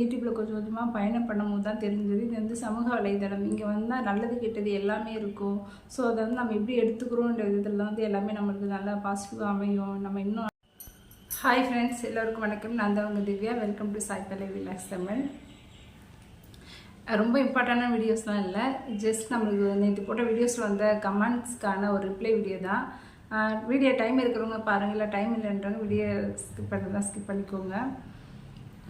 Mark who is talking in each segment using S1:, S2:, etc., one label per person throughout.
S1: யூடியூப்பில் கொஞ்சம் கொஞ்சமாக பயணம் பண்ணும்போது தான் தெரிஞ்சது. இது வந்து சமூக வலைதளம். இங்கே வந்தால் நல்லது கெட்டது எல்லாமே இருக்கும். ஸோ அதை வந்து நம்ம எப்படி எடுத்துக்கிறோன்ற விதத்தில் வந்து எல்லாமே நம்மளுக்கு நல்லா பாசிட்டிவாக அமையும். நம்ம இன்னும் ஹாய் ஃப்ரெண்ட்ஸ் எல்லோருக்கும் வணக்கம். நான் தான் உங்கள் திவ்யா. வெல்கம் டு சாய்பலை விலாஸ் தமிழ் ரொம்ப இம்பார்ட்டண்டான வீடியோஸ்லாம் இல்லை. ஜஸ்ட் நம்மளுக்கு நேற்று போட்ட வீடியோஸில் வந்த கமெண்ட்ஸ்க்கான ஒரு ரிப்ளை வீடியோ தான். வீடியோ டைம் இருக்கிறவங்க பாருங்கள் இல்லை டைம் இல்லைன்றவங்க வீடியோ ஸ்கிப் பண்ணுறதா ஸ்கிப் பண்ணிக்கோங்க.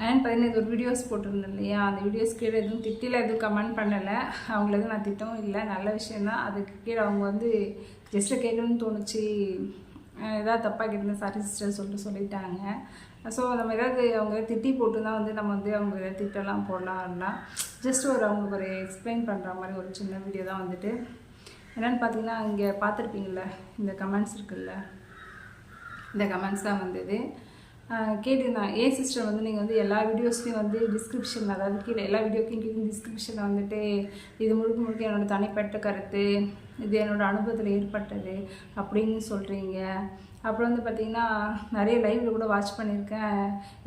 S1: அண்ட் பதினேழு ஒரு வீடியோஸ் போட்டிருந்தேன் இல்லையா? அந்த வீடியோஸ் கீழே எதுவும் திட்டில எதுவும் கமெண்ட் பண்ணலை. அவங்கள எதுவும் நான் திட்டவும் இல்லை. நல்ல விஷயந்தான் அதுக்கு கீழே அவங்க வந்து ஜஸ்ட்டு கேட்கணும்னு தோணுச்சு. ஏதாவது தப்பாக கேட்டிருந்தேன் சாரி சிஸ்டர் சொல்லிட்டு சொல்லிட்டாங்க. ஸோ நம்ம ஏதாவது அவங்க திட்டி போட்டு தான் வந்து நம்ம வந்து அவங்க ஏதாவது திட்டலாம் போடலாம்னா ஜஸ்ட் ஒரு அவங்களுக்கு ஒரு எக்ஸ்பிளைன் பண்ணுற மாதிரி ஒரு சின்ன வீடியோ தான் வந்துட்டு. என்னென்னு பார்த்தீங்கன்னா இங்கே பார்த்துருப்பீங்கள இந்த கமெண்ட்ஸ் இருக்குல்ல? இந்த கமெண்ட்ஸ் தான் வந்தது. கேட்டிருந்தாங்க ஏ சிஸ்டர் வந்து நீங்கள் வந்து எல்லா வீடியோஸ்லையும் வந்து டிஸ்கிரிப்ஷன் அதாவது கீழே எல்லா வீடியோக்கும் கீழே டிஸ்கிரிப்ஷனில் வந்துட்டு இது முழுக்க முழுக்க என்னோடய தனிப்பட்ட கருத்து இது என்னோடய அனுபவத்தில் ஏற்பட்டது அப்படின்னு சொல்கிறீங்க அப்புறம் வந்து பார்த்தீங்கன்னா நிறைய லைவில் கூட வாட்ச் பண்ணியிருக்கேன்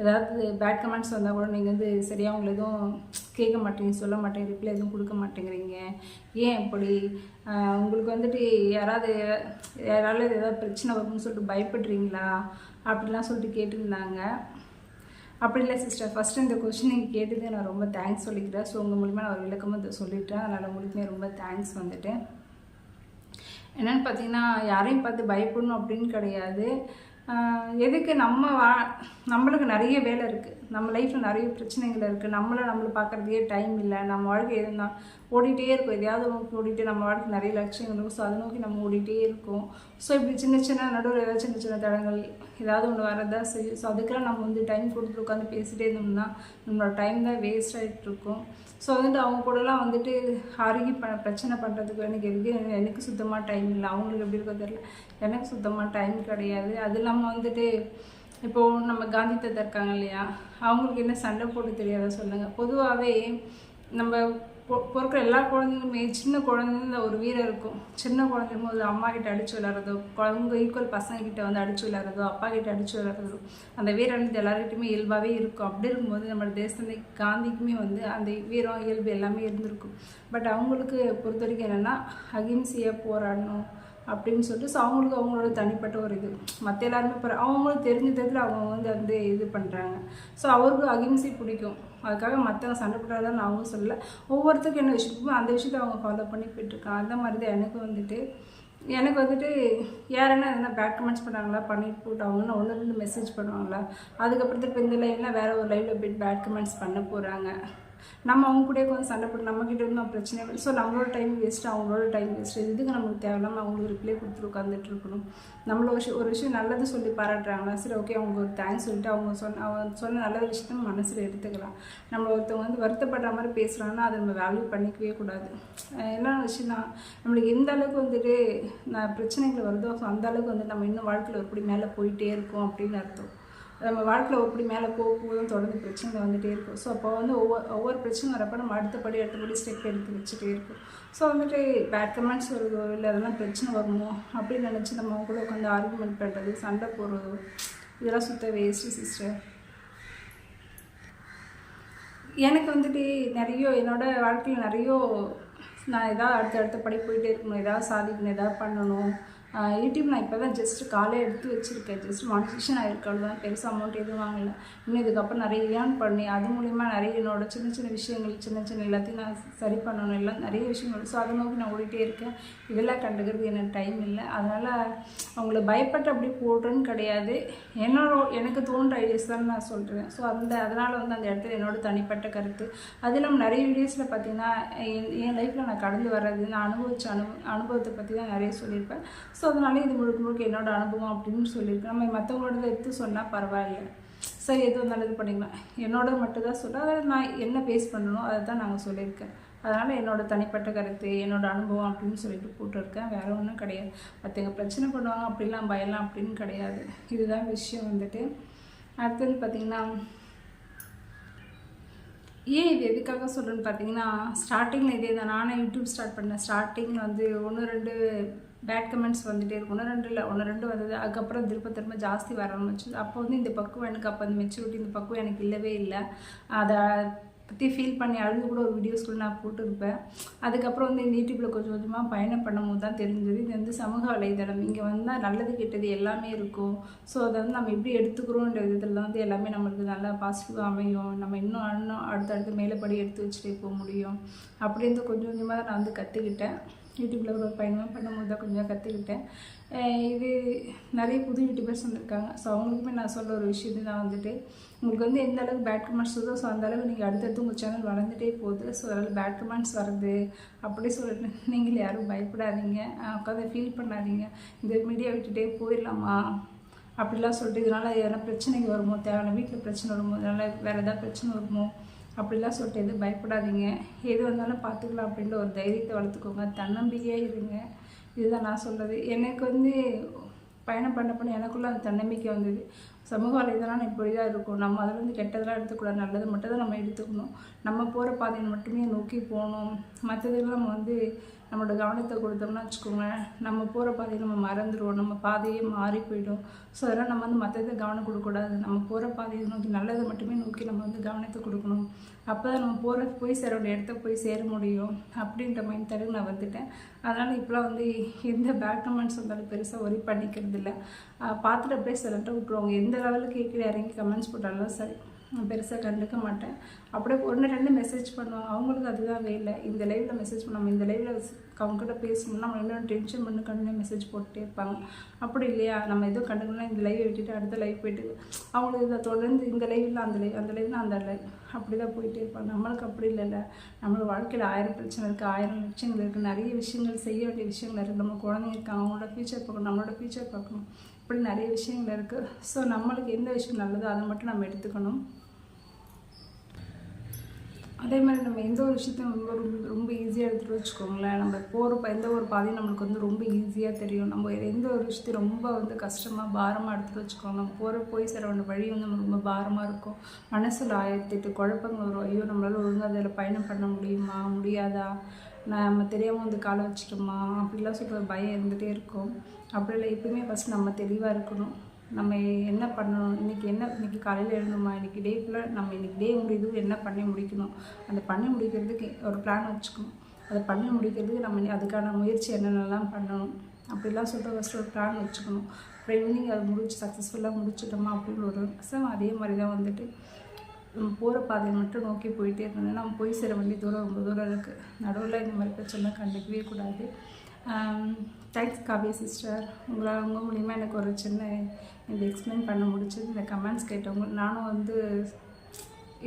S1: ஏதாவது பேட் கமெண்ட்ஸ் வந்தால் கூட நீங்கள் வந்து சரியாக உங்களை எதுவும் கேட்க மாட்டீங்க சொல்ல மாட்டேங்க ரிப்ளை எதுவும் கொடுக்க மாட்டேங்கிறீங்க. ஏன் இப்படி? உங்களுக்கு வந்துட்டு யாராவது யாரால ஏதாவது பிரச்சனை வரும்னு சொல்லிட்டு பயப்படுறீங்களா? அப்படிலாம் சொல்லிட்டு கேட்டிருந்தாங்க. அப்படி இல்லை சிஸ்டர் ஃபஸ்ட்டு இந்த கொஸ்டின் நீங்கள் கேட்டது நான் ரொம்ப தேங்க்ஸ் சொல்லிக்கிறேன். ஸோ உங்கள் மூலிமா நான் ஒரு விளக்கமாக இதை சொல்லிட்டேன். அதனால் உங்களுக்குமே ரொம்ப தேங்க்ஸ் வந்துட்டு. என்னென்னு பார்த்தீங்கன்னா யாரையும் பார்த்து பயப்படணும் அப்படின்னு கிடையாது. எதுக்கு நம்ம வா நம்மளுக்கு நிறைய வேலை இருக்குது நம்ம லைஃப்பில் நிறைய பிரச்சனைகள் இருக்குது நம்மளை நம்மளை பார்க்குறதுக்கே டைம் இல்லை. நம்ம வாழ்க்கை எதுனா ஓடிட்டே இருக்கும். எதையாவது நோக்கி ஓடிட்டு நம்ம வாழ்க்கை நிறைய லட்சியங்கள் இருக்கும். ஸோ அதை நோக்கி நம்ம ஓடிட்டே இருக்கோம். ஸோ இப்படி சின்ன சின்ன நடுவில் ஏதாவது சின்ன சின்ன தடங்கள் ஏதாவது ஒன்று வரதா செய்யும் ஸோ அதுக்கெல்லாம் நம்ம வந்து டைம் கொடுத்து உட்காந்து பேசிகிட்டே இருந்தோம்னா நம்மளோட டைம் தான் வேஸ்ட் ஆகிட்டு இருக்கும். ஸோ வந்துட்டு அவங்க கூடலாம் வந்துட்டு அருகி ப பிரச்சனை பண்ணுறதுக்கு எனக்கு எதுக்கு? எனக்கு சுத்தமாக டைம் இல்லை. அவங்களுக்கு எப்படி இருக்கோ தெரியல. எனக்கு சுத்தமாக டைம் கிடையாது. அது இல்லாமல் வந்துட்டு இப்போது நம்ம காந்தி தாத்தா இருக்காங்க இல்லையா? அவங்களுக்கு என்ன சண்டை போட்டு தெரியாத சொல்லுங்கள் பொதுவாகவே நம்ம பிறக்கிற எல்லா குழந்தைங்களுமே சின்ன குழந்தைங்க ஒரு வீரம் இருக்கும். சின்ன குழந்தைங்க போது அம்மா கிட்ட அடிச்சு விளாட்றதோ குழந்தைங்க ஈக்குவல் பசங்க கிட்ட வந்து அடிச்சு விளாட்றதோ அப்பா கிட்ட அடிச்சு விளாட்றதோ அந்த வீரம் வந்து எல்லாருக்கிட்டையுமே இயல்பாகவே இருக்கும். அப்படி இருக்கும்போது நம்ம தேசத்தை காந்திக்குமே வந்து அந்த வீரம் இயல்பு எல்லாமே இருந்திருக்கும். பட் அவங்களுக்கு பொறுத்த வரைக்கும் என்னென்னா அகிம்சையாக போராடணும். அப்படின்னு சொல்லிட்டு ஸோ அவங்களுக்கு அவங்களோட தனிப்பட்ட ஒரு இது. மற்ற எல்லாருமே இப்போ அவங்களுக்கு தெரிஞ்சதில் அவங்க வந்து வந்து இது பண்ணுறாங்க ஸோ அவருக்கு அகிம்சை பிடிக்கும். அதுக்காக மற்றவங்க சண்டை போட்டாதான் நான் அவங்க சொல்லலை. ஒவ்வொருத்தருக்கும் என்ன விஷயமோ அந்த விஷயத்த அவங்க ஃபாலோ பண்ணி போயிட்டுருக்காங்க. அந்த மாதிரி தான் எனக்கு வந்துட்டு எனக்கு வந்துட்டு யாருன்னா எதனா பேட் கமெண்ட்ஸ் பண்ணாங்களா பண்ணிட்டு போட்டாங்கன்னா ஒன்று ரெண்டு மெசேஜ் பண்ணுவாங்களா அதுக்கப்புறம் இந்த லைனில் வேறு ஒரு லைவில் போய்ட்டு பேட் கமெண்ட்ஸ் பண்ண போகிறாங்க நம்ம அவங்க கூட கொஞ்சம் சண்டை போட்டு நம்மக்கிட்ட இருந்தோம் பிரச்சனை ஸோ நம்மளோட டைம் வேஸ்ட்டு அவங்களோட டைம் வேஸ்ட்டு இதுக்கு நமக்கு தேவையில்லாமல் அவங்களுக்கு ரிப்ளை கொடுத்துட்டு உட்காந்துட்டு இருக்கணும்? நம்மள விஷயம் ஒரு விஷயம் நல்லது சொல்லி பாராட்டுறாங்களா? சரி ஓகே அவங்க ஒரு தேங்க்ஸ் சொல்லிட்டு அவங்க சொன்ன அவங்க சொன்ன நல்ல விஷயத்த மனசில் எடுத்துக்கலாம். நம்ம ஒருத்தவங்க வந்து வருத்தப்படுற மாதிரி பேசுகிறாங்கன்னா அதை நம்ம வேல்யூ பண்ணிக்கவே கூடாது. என்ன விஷயம்னா நம்மளுக்கு எந்த அளவுக்கு வந்துட்டு நான் பிரச்சனைகள் வருதோ ஸோ அந்த அளவுக்கு வந்து நம்ம இன்னும் வாழ்க்கையில் எப்படி மேலே போயிட்டே இருக்கோம் அப்படின்னு அர்த்தம். நம்ம வாழ்க்கையில் எப்படி மேலே போக போதும் தொடர்ந்து பிரச்சனை வந்துகிட்டே இருக்கும். ஸோ அப்போ வந்து ஒவ்வொரு ஒவ்வொரு பிரச்சனை வரப்போ நம்ம அடுத்தபடி அடுத்தபடி ஸ்டெப் எடுத்து வச்சுட்டே இருக்கும். ஸோ வந்துட்டு பேட் கமெண்ட்ஸ் வருதோ இல்லை அதெல்லாம் பிரச்சனை வருமோ அப்படின்னு நினச்சி நம்ம கூட உட்காந்து ஆர்குமெண்ட் பண்ணுறது சண்டை போடுறதோ இதெல்லாம் சுத்த வேஸ்ட்டு சிஸ்டர் எனக்கு வந்துட்டு நிறைய என்னோடய வாழ்க்கையில் நிறைய நான் எதாவது அடுத்த அடுத்த படி போயிட்டே இருக்கணும். எதாவது சாதிக்கணும் எதாவது பண்ணணும். யூடியூப் நான் இப்போ தான் ஜஸ்ட் காலே எடுத்து வச்சுருக்கேன். ஜஸ்ட் மானிட்டேஷன் ஆகிருக்காள் தான் பெருசாக அமௌண்ட் எதுவும் வாங்கலை. இன்னும் இதுக்கப்புறம் நிறைய ஏர்ன் பண்ணி அது மூலிமா நிறைய என்னோட சின்ன சின்ன விஷயங்கள் சின்ன சின்ன எல்லாத்தையும் நான் சரி பண்ணணும் எல்லாம் நிறைய விஷயங்கள். ஸோ அதை நோக்கி நான் ஓடிட்டே இருக்கேன். இதெல்லாம் கண்டுக்கிறது எனக்கு டைம் இல்லை. அதனால் அவங்கள பயப்பட்டு அப்படி போடுறேன்னு கிடையாது. என்னோட எனக்கு தோன்ற ஐடியாஸ் தான் நான் சொல்கிறேன் ஸோ அந்த அதனால் வந்து அந்த இடத்துல என்னோட தனிப்பட்ட கருத்து. அது இல்லாமல் நிறைய வீடியோஸில் பார்த்தீங்கன்னா என் என் லைஃப்பில் நான் கடந்து வர்றது நான் அனுபவிச்ச அனுபவ அனுபவத்தை பற்றி தான் நிறைய சொல்லியிருப்பேன். ஸோ அதனால இது முழுக்க முழுக்க என்னோடய அனுபவம் அப்படின்னு சொல்லியிருக்கேன் நம்ம மற்றவங்களோட எடுத்து சொன்னால் பரவாயில்ல. சரி எதுவும் நல்லது பண்ணிக்கலாம். என்னோட மட்டும் தான் சொல்கிறேன் அதை நான் என்ன பேஸ் பண்ணணும் அதை தான் நாங்கள் சொல்லியிருக்கேன். அதனால் என்னோடய தனிப்பட்ட கருத்து என்னோடய அனுபவம் அப்படின்னு சொல்லிட்டு போட்டுருக்கேன். வேறு ஒன்றும் கிடையாது. மற்றவங்க பிரச்சனை பண்ணுவாங்க அப்படிலாம் பயலாம் அப்படின்னு கிடையாது. இதுதான் விஷயம் வந்துட்டு. அடுத்தது பார்த்திங்கன்னா ஏன் இது எதுக்காக சொல்கிறேன்னு பார்த்தீங்கன்னா ஸ்டார்டிங்கில் இதே தான் நானே யூடியூப் ஸ்டார்ட் பண்ணேன். ஸ்டார்டிங்கில் வந்து ஒன்று ரெண்டு பேட் கமெண்ட்ஸ் வந்துட்டே இருக்கும் ஒன்று ரெண்டு இல்லை ஒன்று ரெண்டு வந்தது. அதுக்கப்புறம் திரும்ப திரும்ப ஜாஸ்தி வர ஆரம்பிச்சு அப்போ வந்து இந்த பக்குவம் எனக்கு அப்போ அந்த மெச்சூரிட்டி இந்த பக்குவம் எனக்கு இல்லவே இல்லை. அதை பற்றி ஃபீல் பண்ணி அழுது கூட ஒரு வீடியோஸ்குள்ள நான் போட்டிருப்பேன். அதுக்கப்புறம் வந்து இந்த யூடியூப்பில் கொஞ்சம் கொஞ்சமாக பயணம் பண்ணும்போது தான் தெரிஞ்சது. இது வந்து சமூக வலைதளம் இங்கே வந்தால் நல்லது கெட்டது எல்லாமே இருக்கும். ஸோ அதை வந்து நம்ம எப்படி எடுத்துக்கிறோன்ற விதத்தில் வந்து எல்லாமே நம்மளுக்கு நல்லா பாசிட்டிவாக அமையும். நம்ம இன்னும் இன்னும் அடுத்தடுத்து மேலேப்படி எடுத்து வச்சுட்டே போக முடியும். அப்படின்னு கொஞ்சம் கொஞ்சமாக தான் நான் வந்து கற்றுக்கிட்டேன் யூடியூப்பில் ஒரு பயணம் பண்ணும்போது தான் கொஞ்சம் கற்றுக்கிட்டேன் இது நிறைய புது யூடியூபர்ஸ் வந்திருக்காங்க. ஸோ அவங்களுக்குமே நான் சொல்ல ஒரு விஷயம் தான் வந்துட்டு உங்களுக்கு வந்து எந்த அளவுக்கு பேட் கமெண்ட்ஸ் வருதோ ஸோ அந்த அளவுக்கு நீங்கள் அடுத்தடுத்து உங்கள் சேனல் வளர்ந்துட்டே போகுது. ஸோ அதனால் பேட் கமெண்ட்ஸ் வருது. அப்படி சொல்லிட்டு நீங்கள் யாரும் பயப்படாதீங்க. உட்காந்து ஃபீல் பண்ணாதீங்க. இந்த மீடியா விட்டுட்டே போயிடலாமா? அப்படிலாம் சொல்லிட்டு இதனால் எதனா பிரச்சனைக்கு வருமோ? தேவையான வீட்டில் பிரச்சனை வருமோ? இதனால் வேறு எதாவது பிரச்சனை வருமோ? அப்படிலாம் சொல்லிட்டு எதுவும் பயப்படாதீங்க. எது வந்தாலும் பார்த்துக்கலாம் அப்படின்ற ஒரு தைரியத்தை வளர்த்துக்கோங்க. தன்னம்பிக்கையாக இருங்க. இதுதான் நான் சொல்கிறது எனக்கு வந்து பயணம் பண்ண பண்ண எனக்குள்ளே அந்த தன்னம்பிக்கை வந்தது. சமூக வலைதளம் இப்படி தான் இருக்கும். நம்ம அதிலேருந்து வந்து கெட்டதெல்லாம் எடுத்துக்கூடாது. நல்லது மட்டும் தான் நம்ம எடுத்துக்கணும். நம்ம போகிற பாதையை மட்டுமே நோக்கி போகணும். மற்றதெல்லாம் நம்ம வந்து நம்மளோட கவனத்தை கொடுத்தோம்னா வச்சுக்கோங்க. நம்ம போகிற பாதையை நம்ம மறந்துடுவோம் நம்ம பாதையே மாறி போயிடும். ஸோ அதெல்லாம் நம்ம வந்து மற்றதை கவனம் கொடுக்கக்கூடாது. நம்ம போகிற பாதையை நோக்கி நல்லதை மட்டுமே நோக்கி நம்ம வந்து கவனத்தை கொடுக்கணும். அப்போ தான் நம்ம போகிற போய் சேர வேண்டிய இடத்த போய் சேர முடியும். அப்படின்ற மைண்ட் தடவை நான் வந்துட்டேன். அதனால் இப்போலாம் வந்து எந்த பேக் கமெண்ட்ஸ் வந்தாலும் பெருசாக ஒரி பண்ணிக்கிறது இல்லை பார்த்துட்டு அப்படியே சிலர்கிட்ட விட்ருவாங்க எந்த லெவலுக்கு கேட்குற இறங்கி கமெண்ட்ஸ் போட்டாலும் சரி நான் பெருசாக கண்டுக்க மாட்டேன். அப்படியே ஒன்று ரெண்டு மெசேஜ் பண்ணுவாங்க அவங்களுக்கு அதுதான் வேலை இந்த லைவில் மெசேஜ் பண்ணாமல் இந்த லைவில் அவங்ககிட்ட பேசணும்னா நம்ம இன்னும் டென்ஷன் பண்ணி கண்டினியூ மெசேஜ் போட்டுட்டே இருப்பாங்க. அப்படி இல்லையா? நம்ம எதுவும் கண்டுக்கணும்னா இந்த லைவை விட்டுட்டு அடுத்த லைவ் போயிட்டு அவங்களுக்கு இதை தொடர்ந்து இந்த லைவில் அந்த லைவ் அந்த லைவில் அந்த லைவ் அப்படி தான் போயிட்டே இருப்பாங்க. நம்மளுக்கு அப்படி இல்லைல்ல. நம்மளோட வாழ்க்கையில் ஆயிரம் பிரச்சனை இருக்குது ஆயிரம் லட்சங்கள் இருக்குது நிறைய விஷயங்கள் செய்ய வேண்டிய விஷயங்கள் இருக்குது நம்ம குழந்தைங்க இருக்காங்க அவங்களோட ஃபியூச்சர் பார்க்கணும் நம்மளோட ஃபியூச்சர் பார்க்கணும். இப்படி நிறைய விஷயங்கள் இருக்குது ஸோ நம்மளுக்கு எந்த விஷயம் நல்லதோ அதை மட்டும் நம்ம எடுத்துக்கணும். அதே மாதிரி நம்ம எந்த ஒரு விஷயத்தையும் ரொம்ப ரொம்ப ரொம்ப ஈஸியாக எடுத்துகிட்டு வச்சுக்கோங்களேன். நம்ம போகிற எந்த ஒரு பாதையும் நம்மளுக்கு வந்து ரொம்ப ஈஸியாக தெரியும். நம்ம எந்த ஒரு விஷயத்தையும் ரொம்ப வந்து கஷ்டமாக பாரமாக எடுத்துகிட்டு வச்சுக்கோங்க. நம்ம போகிற போய் சேர வேண்டிய வழி வந்து நம்ம ரொம்ப பாரமாக இருக்கும். மனசில் ஆயிரத்தி எட்டு குழப்பங்கள் வரும். ஐயோ நம்மளால் ஒழுங்காக அதில் பயணம் பண்ண முடியுமா? முடியாதா? நம்ம தெரியாமல் வந்து காலை வச்சுட்டோமா? அப்படிலாம் சொல்கிற பயம் இருந்துகிட்டே இருக்கும். அப்படி இல்லை எப்பவுமே ஃபஸ்ட் நம்ம தெளிவாக இருக்கணும். நம்ம என்ன பண்ணணும்? இன்றைக்கி என்ன இன்றைக்கி காலையில் எழுதணுமா இன்றைக்கி டே ஃபுல்லாக நம்ம இன்றைக்கி டே முடியுது. என்ன பண்ணி முடிக்கணும்? அந்த பண்ணி முடிக்கிறதுக்கு ஒரு பிளான் வச்சுக்கணும். அதை பண்ணி முடிக்கிறதுக்கு நம்ம அதுக்கான முயற்சி என்னென்னலாம் பண்ணணும்? அப்படிலாம் சொல்லிட்டு ஃபஸ்ட்டு ஒரு பிளான் வச்சுக்கணும். அப்புறம் ஈவினிங் அதை முடிச்சு சக்ஸஸ்ஃபுல்லாக முடிச்சிட்டோமா? அப்படின்னு ஒரு அதே மாதிரி தான் வந்துட்டு நம்ம போகிற பாதையை மட்டும் நோக்கி போயிட்டே இருந்தோம் நம்ம போய் சேர வேண்டிய தூரம் ரொம்ப தூரம் இருக்குது நடுவில் இந்த மாதிரி பிரச்சனை கண்டுக்கவே கூடாது. தேங்க்ஸ் காவியா சிஸ்டர் உங்களால் உங்கள் மூலிமா எனக்கு ஒரு சின்ன இது எக்ஸ்பிளைன் பண்ண முடிச்சது இந்த கமெண்ட்ஸ் கேட்டவங்க நானும் வந்து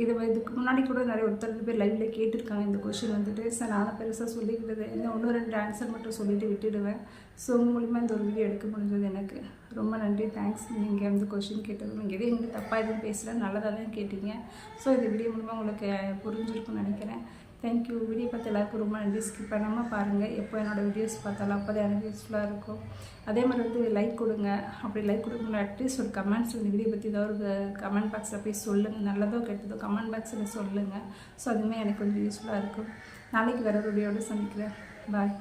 S1: இது இதுக்கு முன்னாடி கூட நிறைய ஒருத்தர் பேர் லைவ்ல கேட்டிருக்காங்க. இந்த கொஷின் வந்துட்டு சார் நானும் பெருசாக சொல்லிக்கிட்டது இன்னும் ஒன்று ரெண்டு ஆன்சர் மட்டும் சொல்லிட்டு விட்டுடுவேன். ஸோ உங்கள் மூலிமா இந்த ஒரு வீடியோ எடுக்க முடிஞ்சது எனக்கு. ரொம்ப நன்றி. தேங்க்ஸ் நீங்கள் வந்து கொஷின் கேட்டது நீங்கள் எதுவும் எங்களுக்கு தப்பாக எதுவும் பேசல நல்லதாக தான் கேட்டீங்க. ஸோ இந்த வீடியோ மூலிமா உங்களுக்கு புரிஞ்சிருக்கும்னு நினைக்கிறேன். தேங்க்யூ வீடியோ பார்த்து எல்லாருக்கும் ரொம்ப நன்றி. ஸ்கிப் பண்ணாமல் பாருங்கள் எப்போ என்னோடய வீடியோஸ் பார்த்தாலும் அப்போ தான் எனக்கு யூஸ்ஃபுல்லாக இருக்கும். அதே மாதிரி வந்து லைக் கொடுங்க. அப்படி லைக் கொடுக்கணும் அட்லீஸ்ட் ஒரு கமெண்ட்ஸ் இந்த வீடியோ பற்றி ஏதாவது ஒரு கமெண்ட் பாக்ஸில் போய் சொல்லுங்கள் நல்லதோ கெட்டதோ கமெண்ட் பாக்ஸில் சொல்லுங்கள் ஸோ அதுவுமே எனக்கு கொஞ்சம் யூஸ்ஃபுல்லாக இருக்கும். நாளைக்கு வேறு ஒரு வீடியோட சந்திக்கிறேன். பாய்